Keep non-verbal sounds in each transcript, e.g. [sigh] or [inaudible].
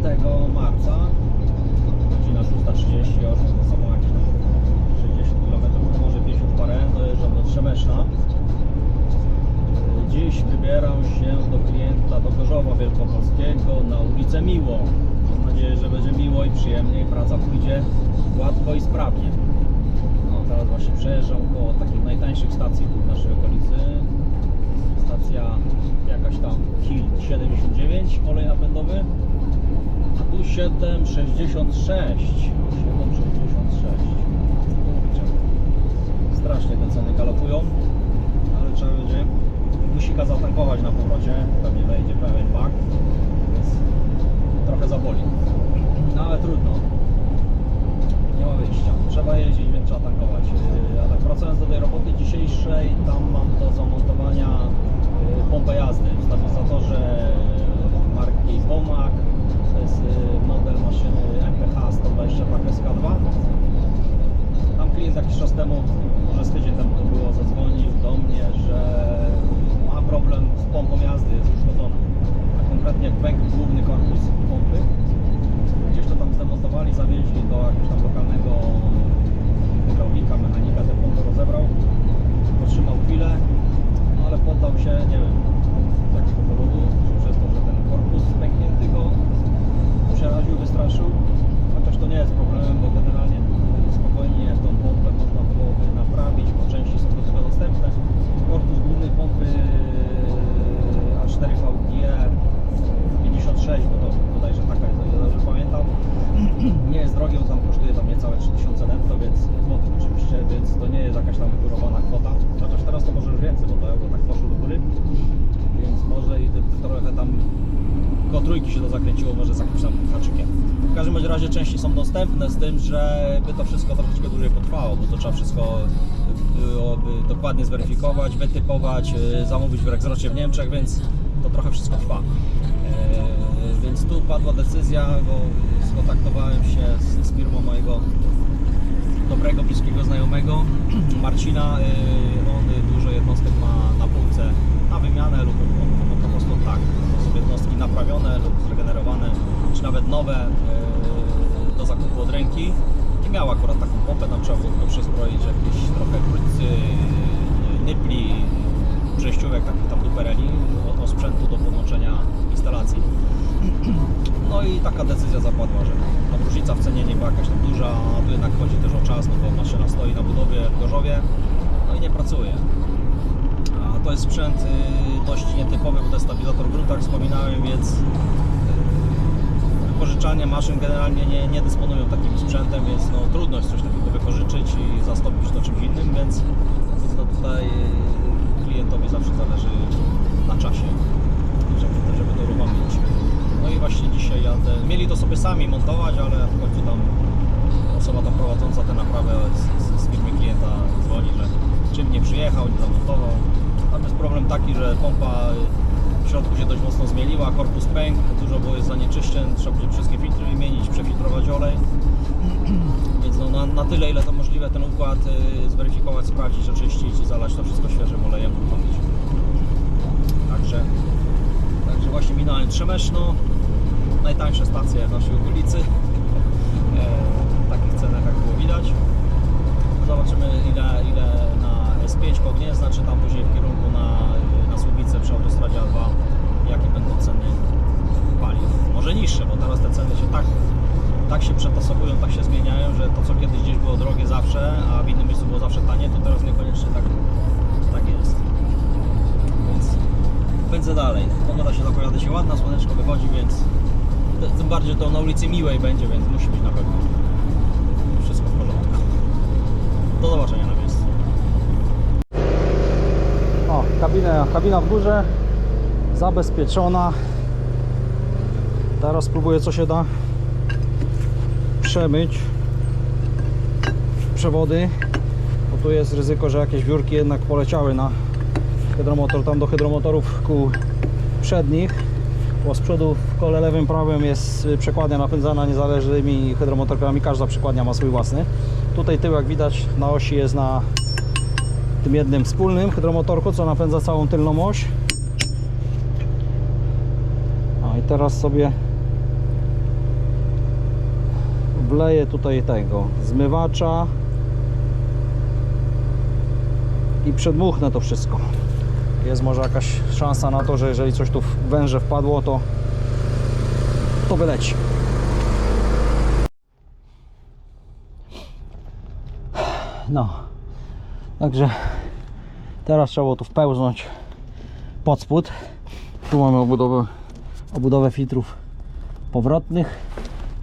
marca, godzina 6.30, już samo jakieś tam 60 km, może 50 parę, dojeżdżam do Trzemeszna. Dziś wybieram się do klienta do Gorzowa Wielkopolskiego na ulicę Miło. Mam nadzieję, że będzie miło i przyjemnie i praca pójdzie gładko i sprawnie. No teraz właśnie przejeżdżam koło takich najtańszych stacji w naszej okolicy. Stacja jakaś tam KIL 79, olej napędowy. Tu 766. 766. Strasznie te ceny galopują, ale trzeba będzie musika zatankować na powrocie. Pewnie wejdzie pełen bak, więc trochę zaboli. No ale trudno. Nie ma wyjścia. Trzeba jeździć, więc trzeba tankować. Yy, A tak wracając do tej roboty dzisiejszej, tam mam do zamontowania yy, pompę jazdy w stabilizatorze marki Pomac. To jest yy, model maszyny MPH 120 SK2. Tam klient jakiś czas temu, może z tydzień temu to było, zadzwonił do mnie, że ma problem z pompą jazdy, jest uszkodzona. A konkretnie pęk główny korpus pompy. Gdzieś to tam zdemontowali, zawieźli do jakiegoś tam lokalnego hydraulika, mechanika, tę pompę rozebrał. Potrzymał chwilę, no ale poddał się, nie wiem z jakiego powodu, czy przez to, że ten korpus pęknięty go przeraził, wystraszył. Chociaż to nie jest problemem, bo generalnie spokojnie tą pompę można byłoby naprawić, bo części są do tego dostępne. Korpus główny pompy A4 VGR 56, bo to bodajże taka jest, o ile dobrze pamiętam. Nie jest drogi, on tam kosztuje tam niecałe 3000 netto, więc złotych oczywiście, więc to nie jest jakaś tam wygórowana kwota. Chociaż teraz to może już więcej, bo to euro tak poszło do góry. Więc może i ty- trochę tam koło trójki się to zakręciło, może z jakimś tam haczykiem. W każdym razie części są dostępne z tym, że by to wszystko troszeczkę dłużej potrwało, bo to trzeba wszystko byłoby dokładnie zweryfikować, wytypować, yy, zamówić w Rexrocie w Niemczech, więc to trochę wszystko trwa. Yy, Więc tu padła decyzja, bo skontaktowałem się z, z firmą mojego dobrego, bliskiego znajomego [clears throat] Marcina. Yy, On y, dużo jednostek ma na półce na wymianę lub po prostu tak. Są jednostki naprawione lub zregenerowane, czy nawet nowe yy, do zakupu od ręki. I miał akurat taką pompę, tam trzeba było tylko przezbroić jakieś trochę krótcy, yy, nypli, przejściówek, takich tam dupereli, o, o sprzętu do podłączenia instalacji. No i taka decyzja zapadła, że tam różnica w cenie nie była jakaś tam duża, a tu jednak chodzi też o czas, no bo maszyna stoi na budowie w Gorzowie, no i nie pracuje. A to jest sprzęt y, dość nietypowy, bo to jest stabilizator w gruntach, wspominałem, więc y, wypożyczanie maszyn generalnie nie, nie dysponują takim sprzętem, więc no, trudno jest coś takiego wypożyczyć i zastąpić to czymś innym, więc, więc no, tutaj y, klientowi zawsze zależy na czasie, żeby, żeby to uruchomić. No i właśnie dzisiaj jadę. Mieli to sobie sami montować, ale w końcu tam osoba tam prowadząca tę naprawę z, z, firmy klienta dzwoni, że czym nie przyjechał, nie zamontował. Tam jest problem taki, że pompa w środku się dość mocno zmieliła, korpus pękł, dużo było zanieczyszczeń, trzeba będzie wszystkie filtry wymienić, przefiltrować olej. [clears throat] Więc no, na, na tyle, ile to możliwe, ten układ y, zweryfikować, sprawdzić, oczyścić i zalać to wszystko świeżym olejem, uruchomić. Także Także właśnie minąłem Trzemeszno, najtańsze stacje w naszej okolicy. [laughs] E, w takich cenach jak było widać. Zobaczymy ile, ile na S5 koło Gniezna, czy tam później w kierunku na, Słubice przy autostradzie A2, jakie będą ceny paliw. Może niższe, bo teraz te ceny się tak, tak się przetasowują, tak się zmieniają, że to co kiedyś gdzieś było drogie zawsze, a w innym miejscu było zawsze tanie, to teraz niekoniecznie tak, tak jest. Więc pędzę dalej. Pogoda się zapowiada się ładna, słoneczko wychodzi, więc tym bardziej to na ulicy Miłej będzie, więc musi być na pewno wszystko w porządku. Do zobaczenia kabina, kabina w górze zabezpieczona. Teraz spróbuję co się da przemyć. Przewody, bo tu jest ryzyko, że jakieś wiórki jednak poleciały na hydromotor, tam do hydromotorów kół przednich, bo z przodu w kole lewym, prawym jest y, przekładnia napędzana niezależnymi hydromotorkami, każda przekładnia ma swój własny. Tutaj tył jak widać na osi jest na tym jednym wspólnym hydromotorku, co napędza całą tylną oś. A i teraz sobie wleję tutaj tego zmywacza i przedmuchnę to wszystko. Jest może jakaś szansa na to, że jeżeli coś tu w węże wpadło, to to wyleci. No, także teraz trzeba było tu wpełznąć pod spód. Tu mamy obudowę, obudowę filtrów powrotnych.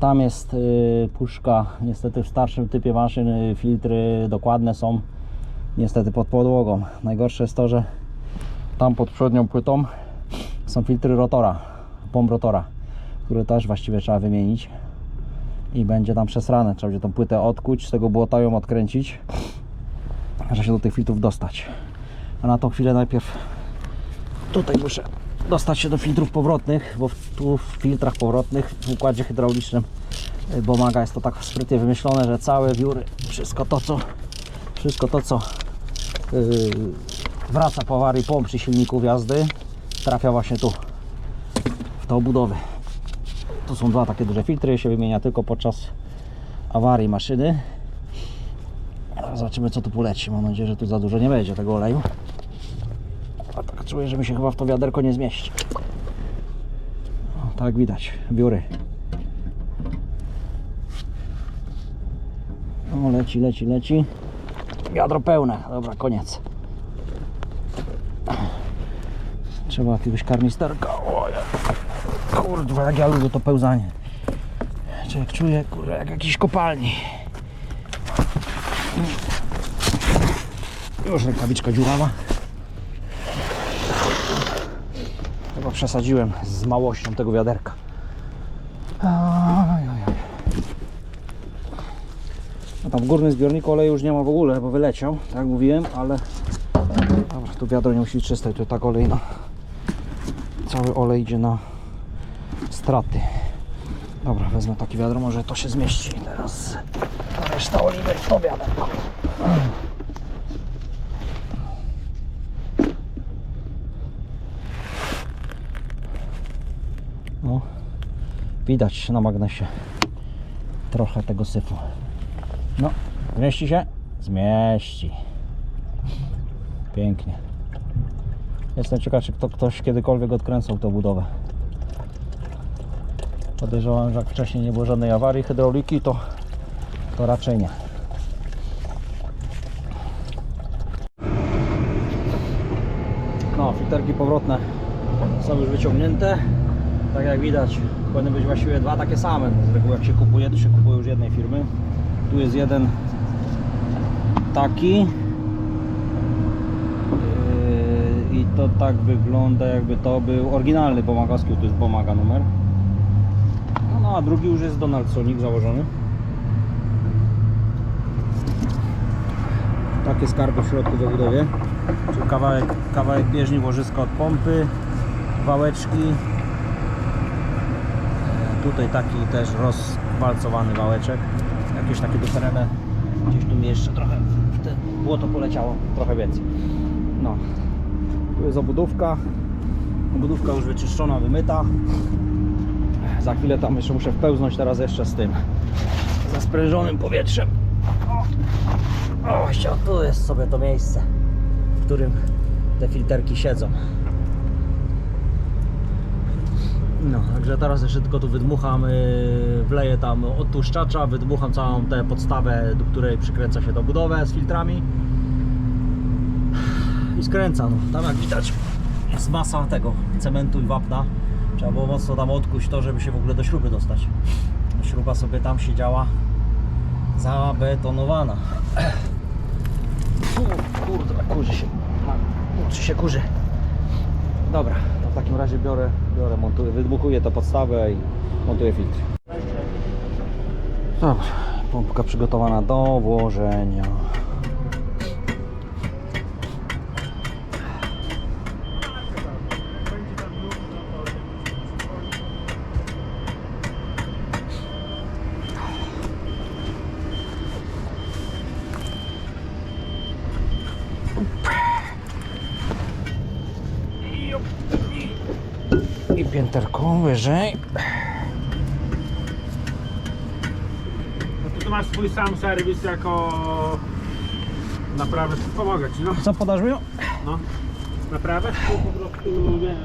Tam jest y, puszka, niestety w starszym typie maszyn y, filtry dokładne są niestety pod podłogą. Najgorsze jest to, że tam pod przednią płytą są filtry rotora, pomp rotora, które też właściwie trzeba wymienić i będzie tam przesrane. Trzeba będzie tą płytę odkuć, z tego błota ją odkręcić, żeby się do tych filtrów dostać. A na tą chwilę najpierw tutaj muszę dostać się do filtrów powrotnych, bo tu w filtrach powrotnych w układzie hydraulicznym y, Bomaga jest to tak sprytnie wymyślone, że całe wióry, wszystko to co wszystko to co yy, wraca po awarii pomp przy silniku jazdy trafia właśnie tu w te obudowy tu są dwa takie duże filtry, się wymienia tylko podczas awarii maszyny zobaczymy co tu poleci, mam nadzieję, że tu za dużo nie będzie tego oleju. A tak czuję, że mi się chyba w to wiaderko nie zmieści. O, tak widać, biury. O, leci, leci, leci. Wiadro pełne, dobra, koniec. Trzeba jakiegoś ja- Kurwa, jak ja lubię to pełzanie. Człowiek czuje, kurwa, jak jakiś kopalni. Już rękawiczka dziurawa. Chyba przesadziłem z małością tego wiaderka. No tam w górnym zbiorniku oleju już nie ma w ogóle, bo wyleciał, tak mówiłem, ale dobra, tu wiadro nie musi czyste, to tak olej cały olej idzie na straty. Dobra, wezmę takie wiadro, może to się zmieści. Teraz reszta oliwy w to wiaderko. Widać na magnesie trochę tego syfu. No, zmieści się? Zmieści. Pięknie. Jestem ciekaw, czy kto, ktoś kiedykolwiek odkręcał tę budowę. Podejrzewam, że jak wcześniej nie było żadnej awarii hydrauliki, to, to raczej nie. No, filterki powrotne są już wyciągnięte. Tak jak widać, powinny być właściwie dwa takie same. Z reguły jak się kupuje, to się kupuje już jednej firmy. Tu jest jeden taki. Yy, I to tak wygląda, jakby to był oryginalny pomagowski, to jest pomaga numer. No, no a drugi już jest Donaldsonik założony. Takie skarby w środku w obudowie. Czyli kawałek, kawałek bieżni, łożyska od pompy, wałeczki. E, Tutaj taki też rozwalcowany wałeczek. Jakieś takie doferene. Gdzieś tu mi jeszcze trochę błoto poleciało, trochę więcej. No. Tu jest obudówka. Obudówka już wyczyszczona, wymyta. Za chwilę tam jeszcze muszę wpełznąć teraz jeszcze z tym ze sprężonym powietrzem. O, o, tu jest sobie to miejsce, w którym te filterki siedzą. No, także teraz jeszcze tylko tu wydmucham, yy, wleję tam odtłuszczacza, wydmucham całą tę podstawę, do której przykręca się tą budowę z filtrami i skręcam. Tam jak widać jest masa tego cementu i wapna. Trzeba było mocno tam odkuć to, żeby się w ogóle do śruby dostać. Śruba sobie tam siedziała zabetonowana. U, Kurde, kurzy się. Kurczy się kurzy. Dobra, to w takim razie biorę, biorę, montuję, wydmuchuję tę podstawę i montuję filtr. Dobra, pompka przygotowana do włożenia. I pięterką wyżej. prostu masz swój sam serwis jako naprawę, pomogę ci, no. Co podasz mi? no. Naprawę, czy po prostu, nie wiem,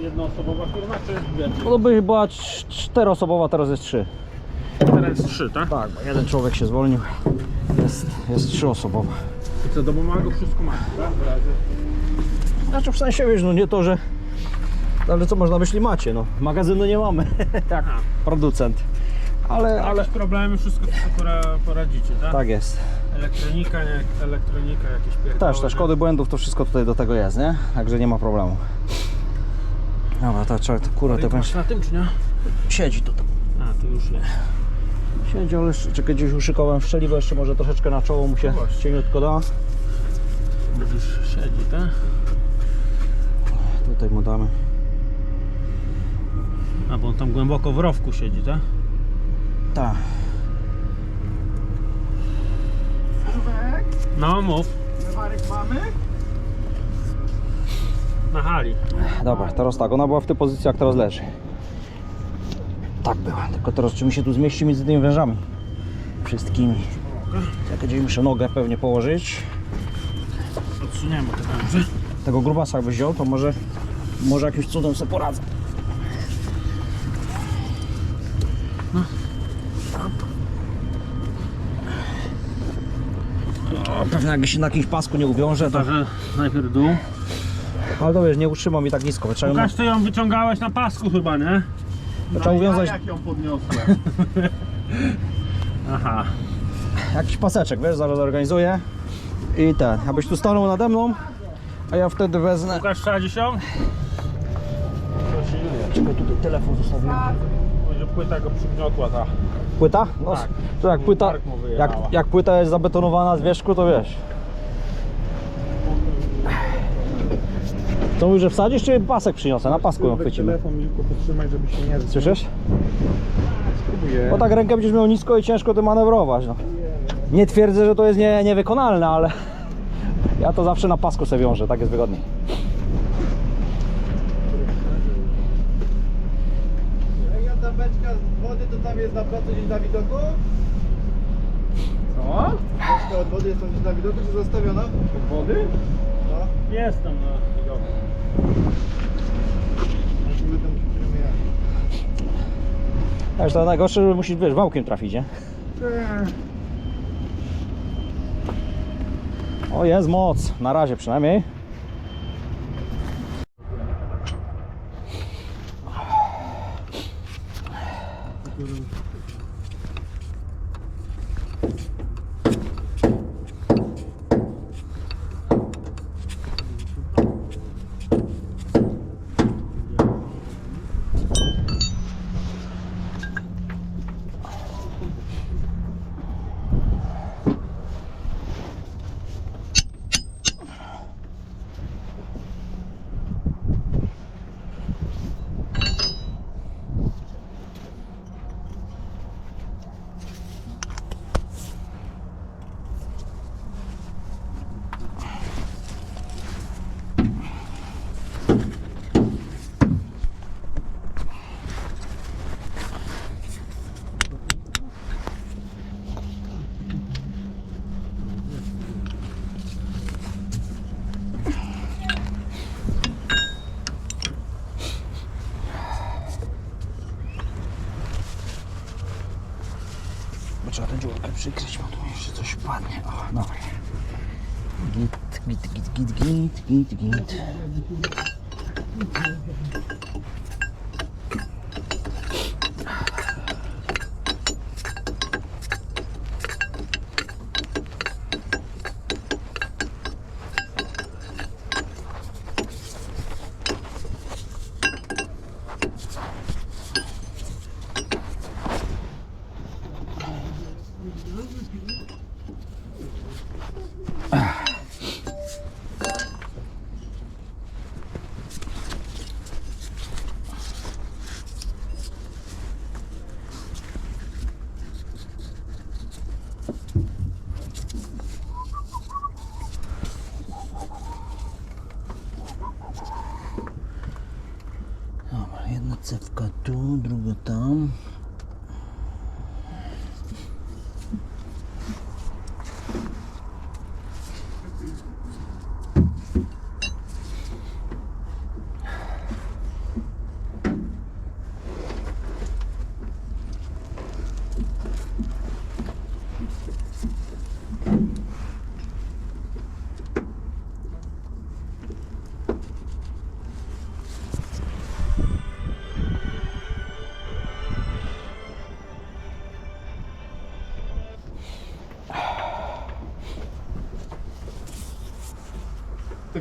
jednoosobowa firma, czy więcej? No to by była cz- czteroosobowa, teraz jest trzy. Teraz trzy, tak? Tak, bo jeden człowiek się zwolnił. Jest, jest trzyosobowa. I co, do pomagu wszystko masz, tak? W razie. Znaczy w sensie wiesz, no nie to, że... Ale co można na myśli macie, no. Magazynu nie mamy, [laughs] Aha. producent. Ale, Ale ale... problemy, wszystko pora, poradzicie, tak? Tak jest. Elektronika, nie, elektronika, jakieś pierdoły. Też te szkody błędów, to wszystko tutaj do tego jest, nie? Także nie ma problemu. Dobra, to trzeba, to kurwa, to będzie... na tym, czy nie? Siedzi tutaj. A, tu już nie. Siedzi, ale jeszcze, czekaj, gdzieś uszykowałem szczeliwo, jeszcze może troszeczkę na czoło mu się No właśnie. cieniutko da. Widzisz, siedzi, tak? Tutaj mu damy. A, bo on tam głęboko w rowku siedzi, tak? Tak. No, mów. Lewarek mamy? Na hali. Dobra, teraz tak, ona była w tej pozycji jak teraz leży. Tak była, tylko teraz czy mi się tu zmieści między tymi wężami? Wszystkimi. Jak gdzieś muszę nogę pewnie położyć. Odsuniemy te węże. Tego grubasa jakbyś wziął, to może, może jakimś cudem sobie poradzę. O, pewnie jak się na jakimś pasku nie uwiąże, to... Także najpierw dół. Ale to wiesz, nie utrzymam mi tak nisko. Trzeba, ją, Łukasz, ty ją wyciągałeś na pasku chyba, nie? trzeba uwiązać jak ją podniosłem? [laughs] Aha. jakiś paseczek, wiesz, zaraz zorganizuję. I ten, abyś tu stanął nade mną, a ja wtedy wezmę... Łukasz, wsadzisz ją? Czekaj, tutaj telefon zostawiłem. Będzie płyta go przygniotła ta. Płyta? No, Tak. to jak płyta, jak, jak płyta jest zabetonowana z wierzchu, to wiesz. To mówisz, że wsadzisz, czy pasek przyniosę? Na pasku ją chwycimy. Telefon Milku podtrzymaj, żeby się nie Słyszysz? Spróbuję. Bo tak rękę będziesz miał nisko i ciężko tym manewrować. No. Nie twierdzę, że to jest nie, niewykonalne, ale [laughs] ja to zawsze na pasku sobie wiążę, tak jest wygodniej. Jak ja ta beczka z wody, to tam jest na placu gdzieś na widoku? Co? Beczka od wody jest tam gdzieś na widoku, czy zostawiona? Od wody? No. Jestem na widoku. My tam musimy jechać. Wiesz, to najgorsze, że musisz, wiesz, wałkiem trafić, nie? O, jest moc, na razie przynajmniej. Gint, gint, gint.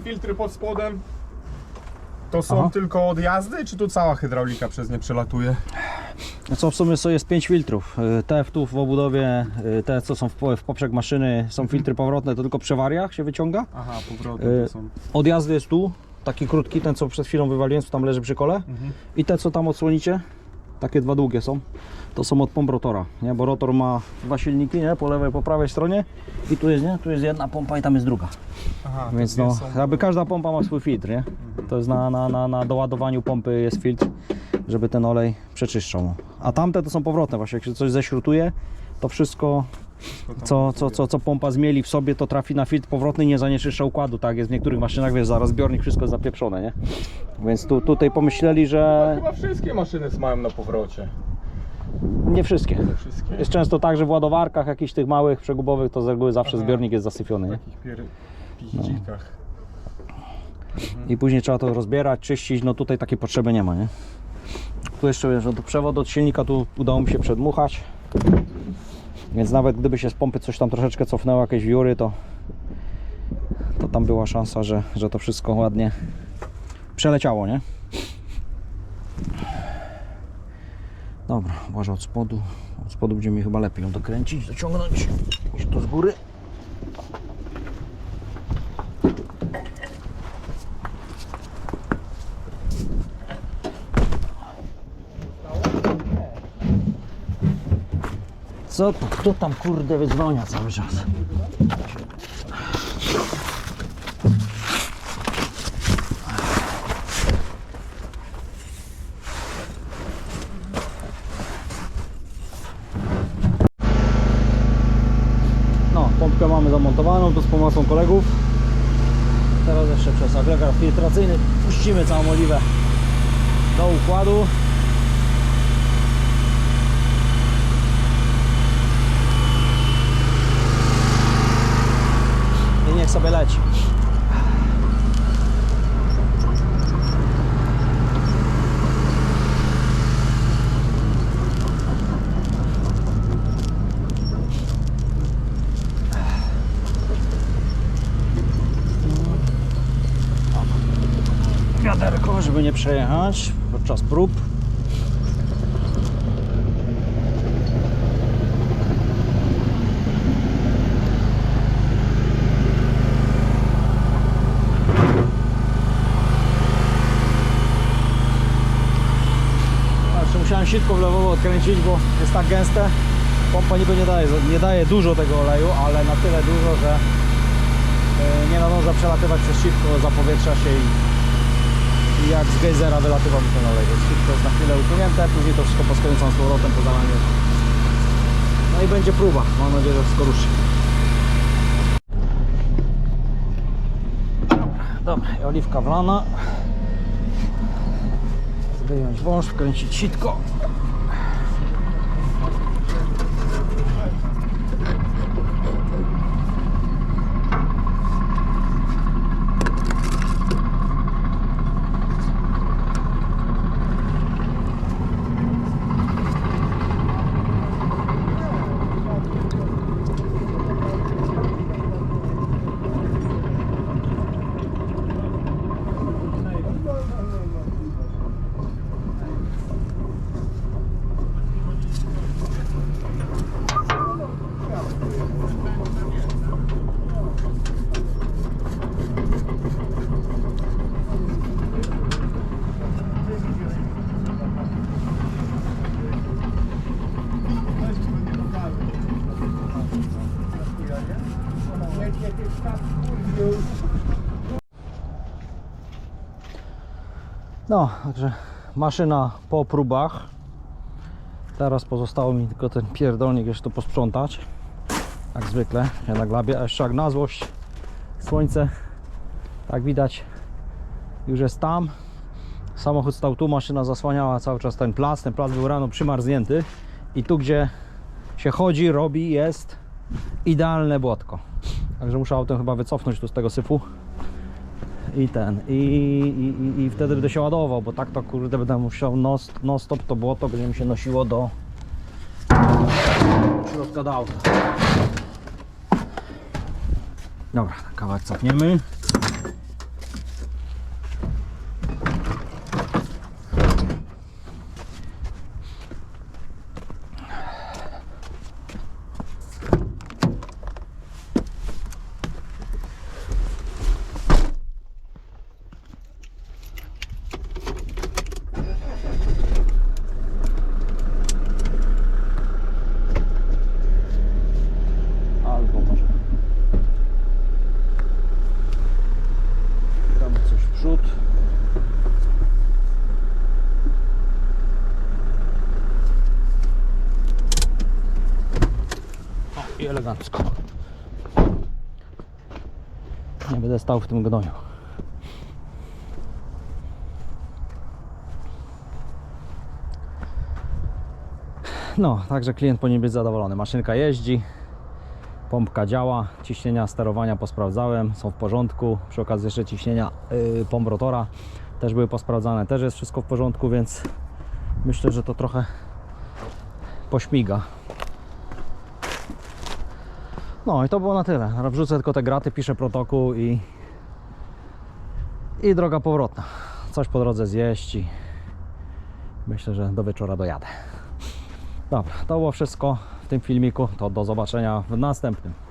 Filtry pod spodem to są Aha. tylko od jazdy, czy tu cała hydraulika przez nie przelatuje? No Co w sumie to jest 5 filtrów. Y, Te w tu w obudowie, y, te co są w, po- w poprzek maszyny są filtry powrotne, to tylko przy wariach się wyciąga. Aha, powrotne Y, są. Od jazdy jest tu, taki krótki, ten co przed chwilą wywaliłem, co tam leży przy kole. I te co tam odsłonicie, takie dwa długie są, to są od pomp rotora, nie? bo rotor ma dwa silniki, nie? po lewej, po prawej stronie i tu jest, nie? tu jest jedna pompa i tam jest druga. Aha, Więc no, są- jakby każda pompa ma swój filtr, nie? To jest na, na, na, na doładowaniu pompy jest filtr, żeby ten olej przeczyszczał. A tamte to są powrotne właśnie, jak się coś ześrutuje, to wszystko co, co, co, co pompa zmieli w sobie, to trafi na filtr powrotny i nie zanieczyszcza układu, tak jest w niektórych maszynach, wiesz, zaraz zbiornik, wszystko jest zapieprzone, nie? Więc tu, tutaj pomyśleli, że Chyba wszystkie maszyny mają na powrocie. nie wszystkie. Wszystkie. Jest często tak, że w ładowarkach jakichś tych małych, przegubowych, to z reguły zawsze Aha. zbiornik jest zasyfiony, W nie? takich pier... piździkach. i później trzeba to rozbierać, czyścić, no tutaj takiej potrzeby nie ma, nie? Tu jeszcze wiesz, no przewód od silnika tu udało mi się przedmuchać, więc nawet gdyby się z pompy coś tam troszeczkę cofnęło, jakieś wióry, to, to tam była szansa, że, że to wszystko ładnie przeleciało, nie? Dobra, uważaj od spodu, od spodu będzie mi chyba lepiej ją dokręcić, dociągnąć, iść tu z góry. Co to? Kto tam kurde wydzwania cały czas? No, pompkę mamy zamontowaną tu z pomocą kolegów. Teraz jeszcze przez agregat filtracyjny puścimy całą oliwę do układu. Sobie leci. Wiaderko, żeby nie przejechać podczas prób. Musiałem sitko wlewowo odkręcić, bo jest tak gęste. Pompa niby nie daje, nie daje dużo tego oleju, ale na tyle dużo, że e, nie nadąża przelatywać przez sitko, zapowietrza się i, jak z gejzera wylatywał mi ten olej. Sitko jest na chwilę upłynięte, później to wszystko poskręcam z powrotem po zalaniu. No i będzie próba. Mam nadzieję, że wszystko ruszy. Dobra, oliwka wlana. Wyjąć wąż, wkręcić sitko. No, także maszyna po próbach. Teraz pozostało mi tylko ten pierdolnik jeszcze posprzątać. Jak zwykle, się naglabie. A jeszcze jak na złość słońce, tak widać, już jest tam. Samochód stał tu, maszyna zasłaniała cały czas ten plac. Ten plac był rano przymarznięty. I tu, gdzie się chodzi, robi, jest idealne błotko. Także muszę autem chyba wycofnąć tu z tego syfu i ten, i, i, i, wtedy będę się ładował, bo tak to kurde będę musiał non, non stop to błoto będzie mi się nosiło do środka do auta. Dobra, kawałek cofniemy. Elegancko. Nie będę stał w tym gnoju. No, także klient powinien być zadowolony. Maszynka jeździ, pompka działa, ciśnienia sterowania posprawdzałem, są w porządku. Przy okazji jeszcze ciśnienia yy, pomp rotora też były posprawdzane, też jest wszystko w porządku, więc myślę, że to trochę pośmiga. No i to było na tyle. Wrzucę tylko te graty, piszę protokół i i droga powrotna. Coś po drodze zjeść i myślę, że do wieczora dojadę. Dobra, to było wszystko w tym filmiku. To do zobaczenia w następnym.